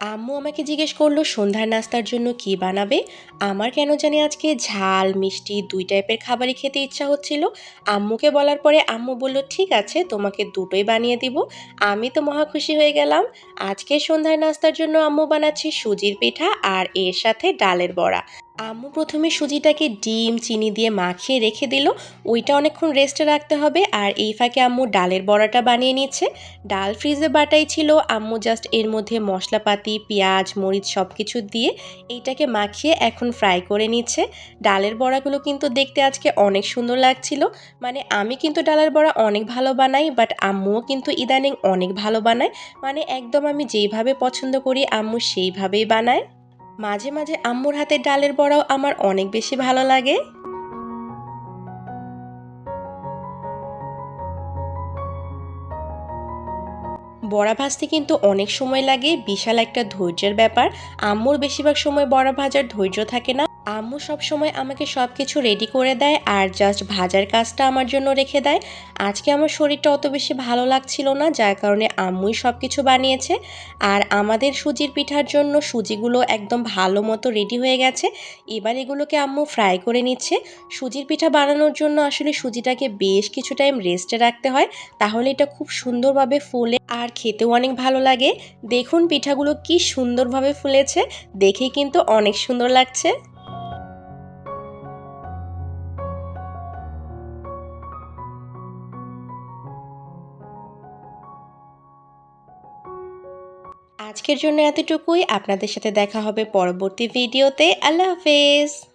আম্মু আমাকে জিজ্ঞেস করল, সন্ধ্যার নাস্তার জন্য কি বানাবে? আমার কেন জানি আজকে ঝাল, মিষ্টি দুই টাইপের খাবারই খেতে ইচ্ছা হচ্ছিল। আম্মুকে বলার পরে আম্মু বলল, ঠিক আছে, তোমাকে দুটোই বানিয়ে দিব। আমি তো মহা খুশি হয়ে গেলাম। আজকে সন্ধ্যার নাস্তার জন্য আম্মু বানাচ্ছি সুজির পিঠা আর এর সাথে ডালের বড়া। আম্মু প্রথমে সুজিটাকে ডিম, চিনি দিয়ে মাখিয়ে রেখে দিল। ওইটা অনেকক্ষণ রেস্টে রাখতে হবে। আর এই ফাঁকে আম্মু ডালের বড়াটা বানিয়ে নিচ্ছে ডাল ফ্রিজে বাটাই ছিল। আম্মু জাস্ট এর মধ্যে মশলাপাতি, পেঁয়াজ, মরিচ সব কিছু দিয়ে এইটাকে মাখিয়ে এখন ফ্রাই করে নিচ্ছে। ডালের বড়াগুলো কিন্তু দেখতে আজকে অনেক সুন্দর লাগছিল। মানে আমি কিন্তু ডালের বড়া অনেক ভালো বানাই বাট আম্মুও কিন্তু ইদানিং অনেক ভালো বানায়। মানে একদম আমি যেইভাবে পছন্দ করি, আম্মু সেইভাবেই বানায়। মাঝে মাঝে আম্মুর হাতের ডালের বড়াও আমার অনেক বেশি ভালো লাগে। বড়া ভাজতে কিন্তু অনেক সময় লাগে, বিশাল একটা ধৈর্যের ব্যাপার। আম্মুর বেশিরভাগ সময় বড়া ভাজার ধৈর্য থাকে না। আম্মু সব সময় আমাকে সব কিছু রেডি করে দেয় আর জাস্ট ভাজার কাজটা আমার জন্য রেখে দেয়। আজকে আমার শরীরটা অত বেশি ভালো লাগছিল না, যার কারণে আম্মুই সব কিছু বানিয়েছে। আর আমাদের সুজির পিঠার জন্য সুজিগুলো একদম ভালো মতো রেডি হয়ে গেছে। এবার এগুলোকে আম্মু ফ্রাই করে নিচ্ছে। সুজির পিঠা বানানোর জন্য আসলে সুজিটাকে বেশ কিছু টাইম রেস্টে রাখতে হয়, তাহলে এটা খুব সুন্দরভাবে ফুলে আর খেতেও অনেক ভালো লাগে। দেখুন পিঠাগুলো কি সুন্দরভাবে ফুলেছে দেখে কিন্তু অনেক সুন্দর লাগছে। আজকের জন্য এতটুকুই। আপনাদের সাথে দেখা হবে পরবর্তী ভিডিওতে। আল্লাহ হাফেজ।